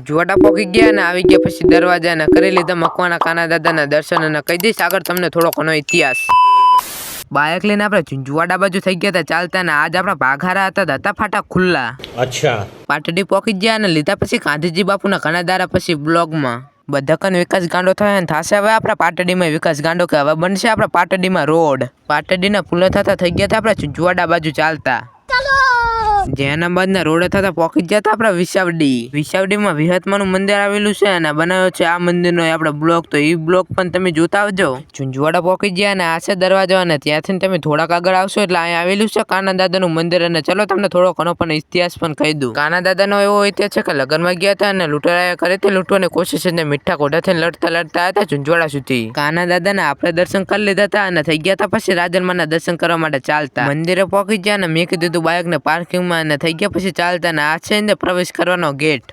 જોડા પોકી ગયા અને આવી ગયા પછી દરવાજા ને કરી લીધા મકવાના કાના દાદા ના દર્શન અને કહી દઈશ આગળ તમને થોડોક ઘણો ઇતિહાસ. બાઇક લઈને આપણે ઝુંઝુવાડા બાજુ થઈ ગયા હતા ચાલતા ને આજ આપણા ભાઘારા હતા હતા ફાટા ખુલ્લા. અચ્છા. પાટડી પોકી ગયા અને લીધા પછી ગાંધીજી બાપુના ઘણા દારા પછી બ્લોગમાં. બધકન વિકાસ ગાંડો થયો અને થશે હવે આપણા પાટડીમાં વિકાસ ગાંડો કે હવે બનશે આપણા પાટડીમાં રોડ. પાટડીના પુલો થતા થઈ ગયા હતા આપણે ઝુંઝુવાડા બાજુ ચાલતા. જેનાબાદના રોડે થતા પોકી હતા આપણા વિસાવડી વિસાવડીમાં વિહતમાનું મંદિર આવેલું છે અને બનાવ્યો છે આ મંદિરનો આપણો બ્લોક. તો એ બ્લોક પણ તમે જોતા આવજો. ઝુંઝવાડા પોકી ગયા અને આ છે દરવાજો અને ત્યાંથી તમે થોડાક આગળ આવશો એટલે અહીંયા આવેલું છે કાના દાદાનું મંદિર. અને ચલો તમને થોડો ઘણો પણ ઇતિહાસ પણ કહી દઉં. કાના દાદાનો એવો ઇતિહાસ છે કે લગ્નમાં ગયા હતા અને લૂંટારાએ કરી હતી લૂંટવાની કોશિશ અને મીઠા કોઢાથી લડતા લડતા હતા ઝુંઝવાડા સુધી. કાના દાદાના આપણે દર્શન કરી લીધા હતા અને થઈ ગયા હતા પછી રાજનમાના દર્શન કરવા માટે ચાલતા. મંદિરે પહોંચી ગયા અને મેં કીધું બાઇકને પાર્કિંગમાં અને થઈ ગયા પછી ચાલતા અને આ છે ને પ્રવેશ કરવાનો ગેટ.